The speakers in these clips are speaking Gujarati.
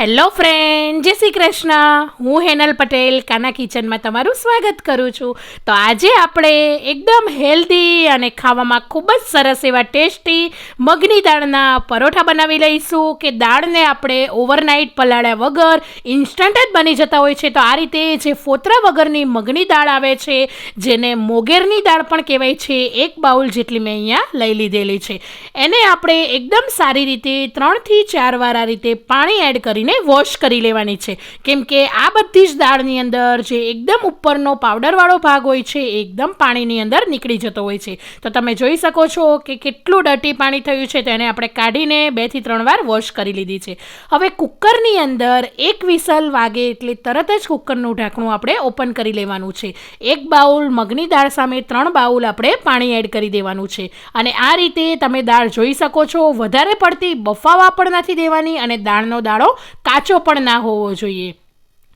હેલો ફ્રેન્ડ, જય શ્રી કૃષ્ણ. હું હેનલ પટેલ, કાના કિચનમાં તમારું સ્વાગત કરું છું. તો આજે આપણે એકદમ હેલ્ધી અને ખાવામાં ખૂબ જ સરસ એવા ટેસ્ટી મગની દાળના પરોઠા બનાવી લઈશું કે દાળને આપણે ઓવરનાઇટ પલાળ્યા વગર ઇન્સ્ટન્ટ જ બની જતા હોય છે. તો આ રીતે જે ફોતરા વગરની મગની દાળ આવે છે, જેને મોગેરની દાળ પણ કહેવાય છે, એક બાઉલ જેટલી મેં અહીંયા લઈ લીધેલી છે. એને આપણે એકદમ સારી રીતે ત્રણથી ચાર વાર આ રીતે પાણી એડ કરીને વોશ કરી લેવાની છે. કેમ કે આ બધી જ દાળની અંદર જે એકદમ ઉપરનો પાવડરવાળો ભાગ હોય છે, એ એકદમ પાણીની અંદર નીકળી જતો હોય છે. તો તમે જોઈ શકો છો કે કેટલું ડર્ટી પાણી થયું છે તેને આપણે કાઢીને બેથી ત્રણ વાર વોશ કરી લીધી છે. હવે કુકરની અંદર એક વિસલ વાગે એટલે તરત જ કુકરનું ઢાંકણું આપણે ઓપન કરી લેવાનું છે. એક બાઉલ મગની દાળ સામે ત્રણ બાઉલ આપણે પાણી એડ કરી દેવાનું છે. અને આ રીતે તમે દાળ જોઈ શકો છો, વધારે પડતી બફાવા પણ નથી દેવાની અને દાળનો દાળો કાચો પણ ના હોવો જોઈએ.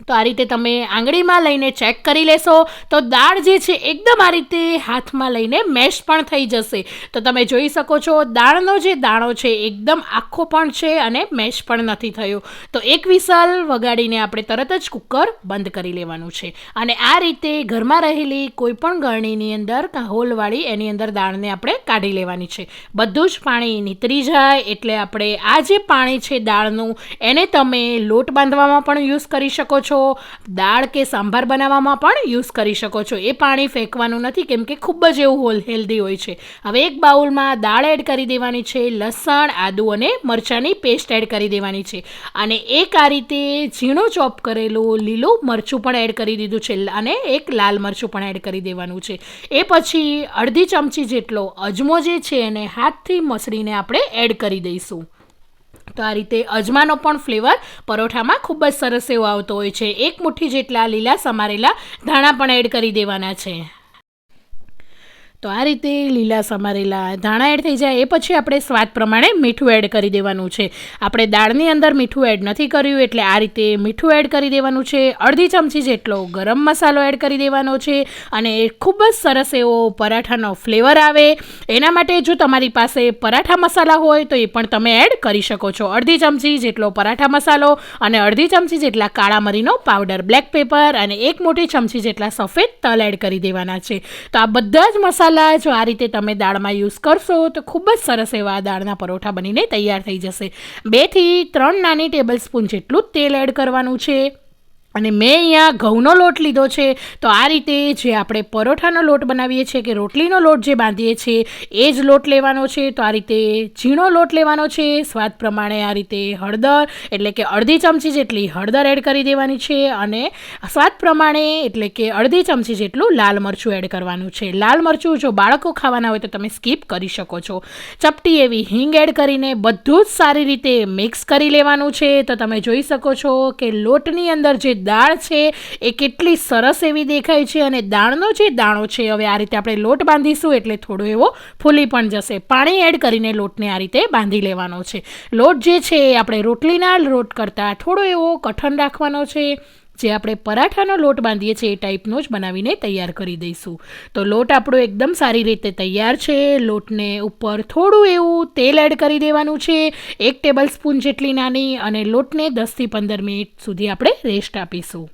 તો આ રીતે તમે આંગળીમાં લઈને ચેક કરી લેશો. તો દાળ જે છે એકદમ આ રીતે હાથમાં લઈને મેશ પણ થઈ જશે. તો તમે જોઈ શકો છો, દાળનો જે દાણો છે એકદમ આખો પણ છે અને મેશ પણ નથી થયો. તો એક વિસલ વગાડીને આપણે તરત જ કુકર બંધ કરી લેવાનું છે. અને આ રીતે ઘરમાં રહેલી કોઈ પણ ગરણીની અંદર હોલવાળી એની અંદર દાળને આપણે કાઢી લેવાની છે. બધું જ પાણી નીતરી જાય એટલે આપણે આ જે પાણી છે દાળનું, એને તમે લોટ બાંધવામાં પણ યુઝ કરી શકો છો. દાળ કે સાંભાર બનાવવામાં પણ યુઝ કરી શકો છો. એ પાણી ફેંકવાનું નથી, કેમ કે ખૂબ જ એવું હોલ હેલ્ધી હોય છે. હવે એક બાઉલમાં દાળ એડ કરી દેવાની છે, લસણ, આદુ અને મરચાંની પેસ્ટ એડ કરી દેવાની છે. અને એક આ રીતે ઝીણો ચોપ કરેલું લીલું મરચું પણ એડ કરી દીધું છે અને એક લાલ મરચું પણ એડ કરી દેવાનું છે. એ પછી અડધી ચમચી જેટલો અજમો જે છે એને હાથથી મસળીને આપણે એડ કરી દઈશું. તો આ રીતે અજમાનો પણ ફ્લેવર પરોઠામાં ખૂબ જ સરસ એવો આવતો હોય છે. એક મુઠ્ઠી જેટલા લીલા સમારેલા ધાણા પણ એડ કરી દેવાના છે. તો આ રીતે લીલા સમારેલા ધાણા એડ થઈ જાય. એ પછી આપણે સ્વાદ પ્રમાણે મીઠું એડ કરી દેવાનું છે. આપણે દાળની અંદર મીઠું એડ નથી કર્યું એટલે આ રીતે મીઠું એડ કરી દેવાનું છે. અડધી ચમચી જેટલો ગરમ મસાલો એડ કરી દેવાનો છે અને ખૂબ જ સરસ એવો પરાઠાનો ફ્લેવર આવે. એના માટે જો તમારી પાસે પરાઠા મસાલા હોય તો એ પણ તમે એડ કરી શકો છો. અડધી ચમચી જેટલો પરાઠા મસાલો અને અડધી ચમચી જેટલા કાળા મરીનો પાવડર, બ્લેક પેપર અને એક મોટી ચમચી જેટલા સફેદ તલ એડ કરી દેવાના છે. તો આ બધા જ મસાલા મસાલા જો આ રીતે તમે દાળમાં યુઝ કરશો તો ખૂબ જ સરસ એવા દાળના પરોઠા બનીને તૈયાર થઈ જશે. બેથી ત્રણ નાની ટેબલ સ્પૂન જેટલું જ તેલ એડ કરવાનું છે. અને મેં અહીંયા ઘઉંનો લોટ લીધો છે. તો આ રીતે જે આપણે પરોઠાનો લોટ બનાવીએ છીએ કે રોટલીનો લોટ જે બાંધીએ છીએ, એ જ લોટ લેવાનો છે. તો આ રીતે ઝીણો લોટ લેવાનો છે. સ્વાદ પ્રમાણે આ રીતે હળદર, એટલે કે અડધી ચમચી જેટલી હળદર એડ કરી દેવાની છે અને સ્વાદ પ્રમાણે એટલે કે અડધી ચમચી જેટલું લાલ મરચું એડ કરવાનું છે. લાલ મરચું જો બાળકો ખાવાના હોય તો તમે સ્કીપ કરી શકો છો. ચપટી એવી હિંગ એડ કરીને બધું જ સારી રીતે મિક્સ કરી લેવાનું છે. તો તમે જોઈ શકો છો કે લોટની અંદર જે દાળ છે એ કેટલી સરસ એવી દેખાય છે અને દાળનો જે દાણો છે, હવે આ રીતે આપણે લોટ બાંધીશું એટલે થોડો એવો ફૂલી પણ જશે. પાણી એડ કરીને લોટને આ રીતે બાંધી લેવાનો છે. લોટ જે છે એ આપણે રોટલીના લોટ કરતાં થોડો એવો કઠણ રાખવાનો છે. જે આપણે પરાઠાનો લોટ બાંધીએ છીએ એ ટાઈપનો જ બનાવીને તૈયાર કરી દઈશું. તો લોટ આપણો એકદમ સારી રીતે તૈયાર છે. લોટને ઉપર થોડું એવું તેલ એડ કરી દેવાનું છે. એક ટેબલ સ્પૂન જેટલી નાની અને લોટને દસથી પંદર મિનિટ સુધી આપણે રેસ્ટ આપીશું.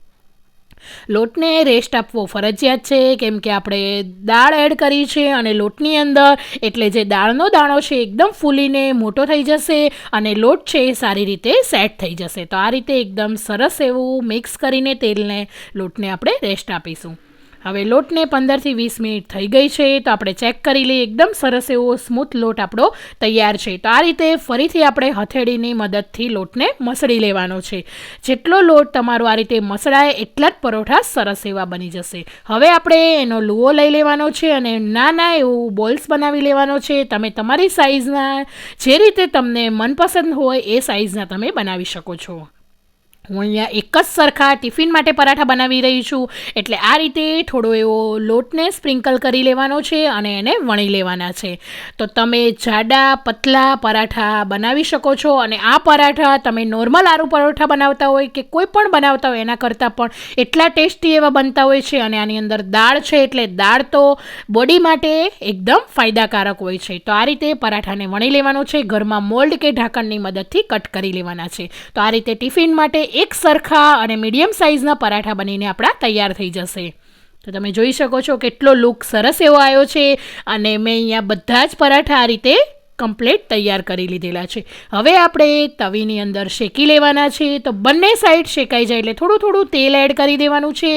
લોટને રેસ્ટ આપવો ફરજિયાત છે, કેમ કે આપણે દાળ એડ કરી છે અને લોટની અંદર, એટલે જે દાળનો દાણો છે એકદમ ફૂલીને મોટો થઈ જશે અને લોટ છે એ સારી રીતે સેટ થઈ જશે. તો આ રીતે એકદમ સરસ એવું મિક્સ કરીને તેલને લોટને આપણે રેસ્ટ આપીશું. હવે લોટને પંદરથી વીસ મિનિટ થઈ ગઈ છે, તો આપણે ચેક કરી લઈએ. એકદમ સરસ એવો સ્મૂથ લોટ આપણો તૈયાર છે. તો આ રીતે ફરીથી આપણે હથેળીની મદદથી લોટને મસળી લેવાનો છે. જેટલો લોટ તમારો આ રીતે મસળાય, એટલા જ પરોઠા સરસ એવા બની જશે. હવે આપણે એનો લુઓ લઈ લેવાનો છે અને નાના એવું બોલ્સ બનાવી લેવાનો છે. તમે તમારી સાઇઝના જે રીતે તમને મનપસંદ હોય, એ સાઇઝના તમે બનાવી શકો છો. હું અહીંયા એક જ સરખા ટિફિન માટે પરાઠા બનાવી રહી છું. એટલે આ રીતે થોડો એવો લોટને સ્પ્રિંકલ કરી લેવાનો છે અને એને વણી લેવાના છે. તો તમે જાડા, પતલા પરાઠા બનાવી શકો છો અને આ પરાઠા તમે નોર્મલ આરુ પરોઠા બનાવતા હોય કે કોઈ પણ બનાવતા હોય, એના કરતાં પણ એટલા ટેસ્ટી એવા બનતા હોય છે અને આની અંદર દાળ છે એટલે દાળ તો બોડી માટે એકદમ ફાયદાકારક હોય છે. તો આ રીતે પરાઠાને વણી લેવાનો છે, ઘરમાં મોલ્ડ કે ઢાંકણની મદદથી કટ કરી લેવાના છે. તો આ રીતે ટિફિન માટે એક સરખા અને મીડિયમ સાઇઝના પરાઠા બનીને આપણા તૈયાર થઈ જશે. તો તમે જોઈ શકો છો કેટલો લુક સરસ એવો આવ્યો છે. અને મેં અહીંયા બધા જ પરાઠા આ રીતે કમ્પ્લીટ તૈયાર કરી લીધેલા છે. હવે આપણે તવીની અંદર શેકી લેવાના છે તો બંને સાઈડ શેકાઈ જાય એટલે થોડું થોડું તેલ એડ કરી દેવાનું છે.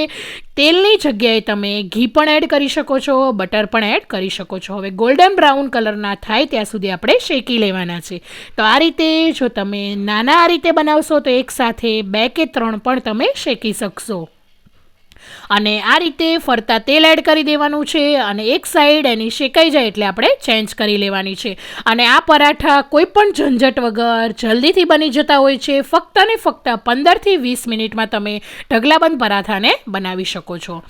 તેલની જગ્યાએ તમે ઘી પણ એડ કરી શકો છો બટર પણ એડ કરી શકો છો. હવે ગોલ્ડન બ્રાઉન કલરના થાય ત્યાં સુધી આપણે શેકી લેવાના છે. તો આ રીતે જો તમે નાના આ રીતે બનાવશો તો એકસાથે બે કે ત્રણ પણ તમે શેકી શકશો. અને આ રીતે ફરતા તેલ એડ કરી દેવાનું છે અને એક સાઈડ એની શેકાઈ જાય એટલે આપણે ચેન્જ કરી લેવાની છે. અને આ પરાઠા કોઈ પણ ઝંઝટ વગર જલ્દીથી બની જતા હોય છે. ફક્ત ને ફક્ત પંદરથી વીસ મિનિટમાં તમે ઢગલાબંધ પરાઠાને બનાવી શકો છો.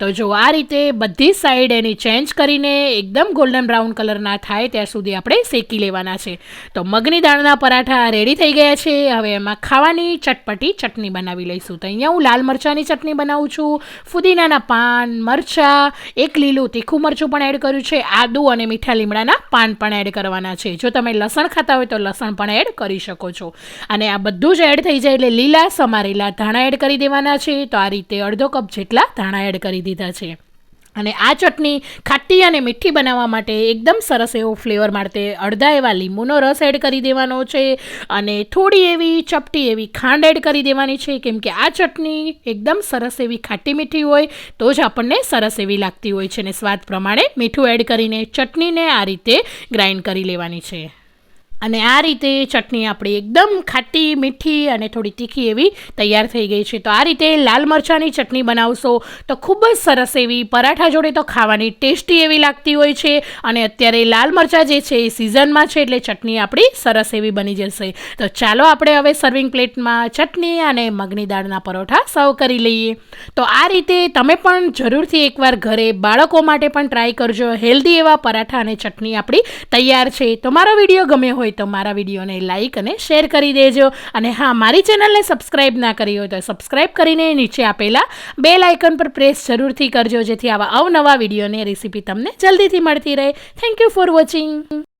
તો જો આ રીતે બધી સાઈડ એની ચેન્જ કરીને એકદમ ગોલ્ડન બ્રાઉન કલરના થાય ત્યાં સુધી આપણે શેકી લેવાના છે. તો મગની દાળના પરાઠા રેડી થઈ ગયા છે. હવે એમાં ખાવાની ચટપટી ચટણી બનાવી લઈશું. તો અહીંયા હું લાલ મરચાંની ચટણી બનાવું છું. ફુદીનાના પાન, મરચાં, એક લીલું તીખું મરચું પણ એડ કર્યું છે. આદુ અને મીઠા લીમડાના પાન પણ એડ કરવાના છે. જો તમે લસણ ખાતા હોય તો લસણ પણ એડ કરી શકો છો. અને આ બધું જ એડ થઈ જાય એટલે લીલા સમારેલા ધાણા એડ કરી દેવાના છે. તો આ રીતે અડધો કપ જેટલા ધાણા એડ કરી દીધા છે. અને આ ચટણી ખાટી અને મીઠી બનાવવા માટે એકદમ સરસ એવો ફ્લેવર માટે અડધા એવા લીંબુનો રસ એડ કરી દેવાનો છે અને થોડી એવી ચપટી એવી ખાંડ એડ કરી દેવાની છે. કેમ કે આ ચટણી એકદમ સરસ એવી ખાટી મીઠી હોય તો જ આપણને સરસ એવી લાગતી હોય છે અને સ્વાદ પ્રમાણે મીઠું એડ કરીને ચટણીને આ રીતે ગ્રાઇન્ડ કરી લેવાની છે. અને આ રીતે ચટણી આપણી એકદમ ખાટી, મીઠી અને થોડી તીખી એવી તૈયાર થઈ ગઈ છે. તો આ રીતે લાલ મરચાંની ચટણી બનાવશો તો ખૂબ જ સરસ એવી પરાઠા જોડે તો ખાવાની ટેસ્ટી એવી લાગતી હોય છે. અને અત્યારે લાલ મરચાં જે છે એ સિઝનમાં છે એટલે ચટણી આપણી સરસ એવી બની જશે. તો ચાલો આપણે હવે સર્વિંગ પ્લેટમાં ચટણી અને મગની દાળના પરોઠા સર્વ કરી લઈએ. તો આ રીતે તમે પણ જરૂરથી એકવાર ઘરે બાળકો માટે પણ ટ્રાય કરજો. હેલ્ધી એવા પરાઠા અને ચટણી આપણી તૈયાર છે. તો મારો વીડિયો ગમ્યો હોય તો મારા વિડીયોને લાઇક અને શેર કરી દેજો. અને હા, મારી ચેનલને સબસ્ક્રાઈબ ના કરી હોય તો સબસ્ક્રાઈબ કરીને નીચે આપેલા બે લાઇકન પર પ્રેસ જરૂરથી કરજો, જેથી આવા અવનવા વિડીયોની રેસીપી તમને જલ્દીથી મળતી રહે. Thank you for watching